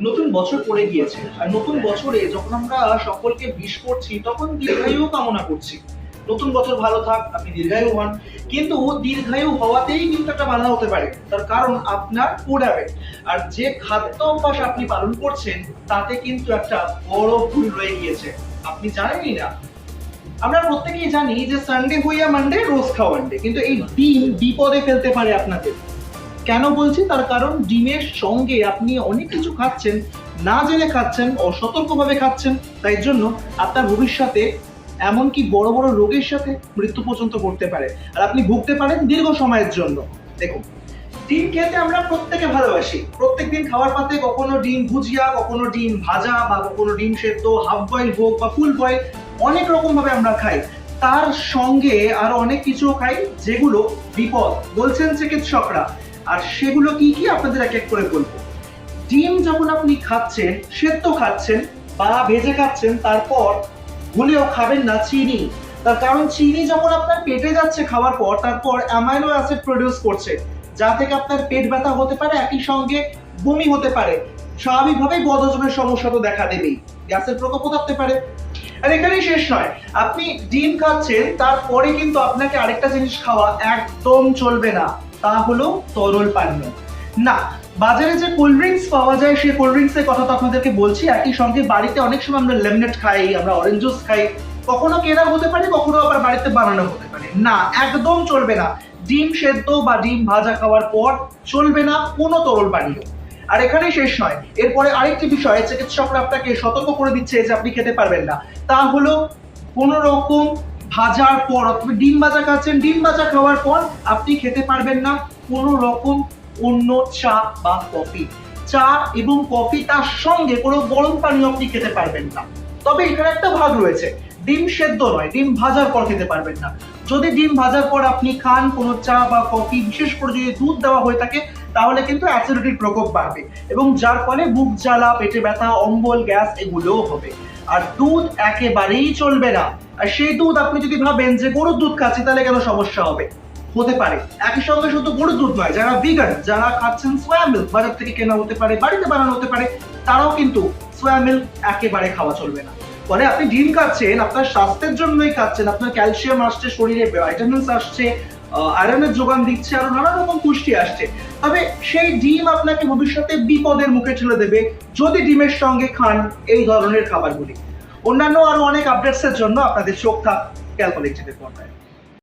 নতুন বছর পড়ে গিয়েছে। আর নতুন বছরে যখন আমরা সকলকে বিশ করছি, তখন দীর্ঘায়ু কামনা করছি। নতুন বছর ভালো থাক, আপনি দীর্ঘায়ু হন। কিন্তু দীর্ঘায়ু হওয়াতেই কিন্তু একটা বাধা হতে পারে। তার কারণ আপনার হ্যাবিট আর যে খাদ্য অভ্যাস আপনি পালন করছেন, তাতে কিন্তু একটা বড় ভুল রয়ে গিয়েছে। আপনি জানেনই না। আমরা প্রত্যেকেই জানি যে সানডে হইয়া মানডে রোজ খাওয়ান ডে কিন্তু এই ডিম বিপদে ফেলতে পারে আপনাদের। কেন বলছি? তার কারণ ডিমের সঙ্গে আপনি অনেক কিছু খাচ্ছেন, না জেনে খাচ্ছেন, অসতর্কভাবে খাচ্ছেন, তাই জন্য আপনার ভবিষ্যতে এমনকি বড় বড় রোগের সাথে মৃত্যু পর্যন্ত করতে পারে। আর আপনি ভুগতে পারেন দীর্ঘ সময়ের জন্য। দেখুন, ডিম খেতে আমরা প্রত্যেকে ভালোবাসি। প্রত্যেকদিন খাওয়ার পাতে কখনো ডিম ভুজিয়া, কখনো ডিম ভাজা বা কখনো ডিম সেদ্ধ হাফ বয়েল হোক বা ফুল বয়েল অনেক রকম ভাবে আমরা খাই। তার সঙ্গে আরও অনেক কিছু খাই, যেগুলো বিপদ, বলছেন চিকিৎসকরা। আর সেগুলো কি কি আপনাদের এক এক করে বলব। ডিম যখন আপনি খাচ্ছেন, সেদ্ধ খাচ্ছেন বা ভেজে খাচ্ছেন, তারপর ভুলেও খাবেন না চিনি। তার কারণ চিনি যখন আপনার পেটে যাচ্ছে খাওয়ার পর, তারপর অ্যামাইনো অ্যাসিড প্রডিউস করছে, যা থেকে আপনার পেট ব্যথা হতে পারে, একই সঙ্গে বমি হতে পারে। স্বাভাবিকভাবেই বদহজমের সমস্যা তো দেখা দেবেই, গ্যাসের প্রকোপও থাকতে পারে। আর এখানেই শেষ নয়, আপনি ডিম খাচ্ছেন, তারপরে কিন্তু আপনাকে আরেকটা জিনিস খাওয়া একদম চলবে না। তা হলো তরল পানীয়। না, বাজারে যে কোল্ড ড্রিঙ্কস পাওয়া যায়, সেই কোল্ড ড্রিঙ্কস এর কথা তো আপনাদেরকে বলছি। একই সঙ্গে বাড়িতে অনেক সময় আমরা লেমনেট খাই, আমরা অরেঞ্জ জুস খাই। কখনো কেনা হতে পারে, কখনো আবার বাড়িতে বানানো হতে পারে। না, একদম চলবে না। ডিম সেদ্ধ বা ডিম ভাজা খাওয়ার পর চলবে না কোনো তরল পানীয়। আর এখানেই শেষ নয়। এরপরে আরেকটি বিষয়, চিকিৎসকরা আপনাকে সতর্ক করে দিচ্ছে যে আপনি খেতে পারবেন না। তা হলো কোনো রকম ভাজার পর, অথবা ডিম ভাজা খাচ্ছেন, ডিম ভাজা খাওয়ার পর আপনি খেতে পারবেন না কোনো রকম অন্য চা বা কফি। চা এবং কফি তার সঙ্গে কোনো গরম পানীয় আপনি খেতে পারবেন না। তবে এখানে একটা ভাগ রয়েছে। ডিম সেদ্ধ নয়, ডিম ভাজার পর খেতে পারবেন না। যদি ডিম ভাজার পর আপনি খান কোনো চা বা কফি, বিশেষ করে যদি দুধ দেওয়া হয়ে থাকে, তাহলে কিন্তু অ্যাসিডিটির প্রকোপ বাড়বে এবং যার ফলে বুক জ্বালা, পেটে ব্যথা, অম্বল, গ্যাস এগুলোও হবে। আর দুধ একেবারেই চলবে না। আর সেই দুধ আপনি যদি ভাবেন যে গরুর দুধ খাচ্ছি, তাহলে কেন সমস্যা হবে? হতে পারে। একই সঙ্গে শুধু গরুর দুধ নয়, যারা ভিগান যারা খাচ্ছেন সোয়া মিল্ক বাজার থেকে কেনা হতে পারে, বাড়িতে বানানো হতে পারে, তারাও কিন্তু সোয়া মিল্ক একেবারে খাওয়া চলবে না। ফলে আপনি ডিম খাচ্ছেন, আপনার স্বাস্থ্যের জন্যই খাচ্ছেন, আপনার ক্যালসিয়াম আসছে, শরীরে ভাইটামিনস আসছে আয়রনের যোগান দিচ্ছে, আরও নানা রকম পুষ্টি আসছে। তবে সেই ডিম আপনাকে ভবিষ্যতে বিপদের মুখে ঠেলে দেবে, যদি ডিমের সঙ্গে খান এই ধরনের খাবারগুলি। অন্যান্য আরও অনেক আপডেটসের জন্য আপনাদের চোখ থাক ক্যালকুলেটিভের পর্দায়